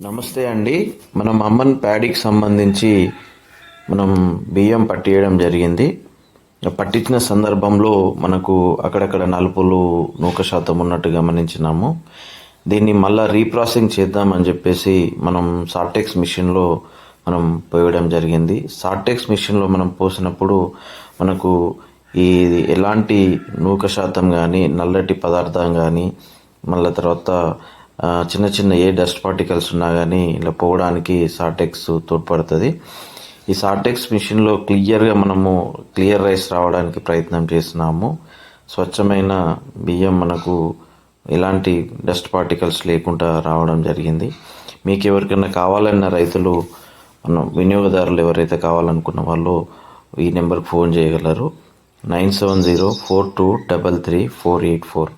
నమస్తే అండి. మనం అమ్మన్ ప్యాడీకి సంబంధించి మనం బియ్యం పట్టియడం జరిగింది. పట్టించిన సందర్భంలో మనకు అక్కడక్కడ నలుపులు నూక శాతం ఉన్నట్టు గమనించినాము. దీన్ని మళ్ళీ రీప్రాసెసింగ్ చేద్దామని చెప్పేసి మనం సార్టెక్స్ మిషన్లో మనం పోయడం జరిగింది. సార్టెక్స్ మిషన్లో మనం పోసినప్పుడు మనకు ఈ ఎలాంటి నూక శాతం కానీ నల్లటి పదార్థం కానీ మళ్ళీ తర్వాత చిన్న చిన్న ఏ డస్ట్ పార్టికల్స్ ఉన్నా కానీ ఇలా పోవడానికి సాటెక్స్ తోడ్పడుతుంది. ఈ సాటెక్స్ మిషన్లో క్లియర్గా మనము క్లియర్ రైస్ రావడానికి ప్రయత్నం చేస్తున్నాము. స్వచ్ఛమైన బియ్యం మనకు ఎలాంటి డస్ట్ పార్టికల్స్ లేకుండా రావడం జరిగింది. మీకు ఎవరికైనా కావాలన్న రైతులు మన వినియోగదారులు ఎవరైతే కావాలనుకున్న వాళ్ళు ఈ నెంబర్కి ఫోన్ చేయగలరు. Nine seven zero four two double three four eight four.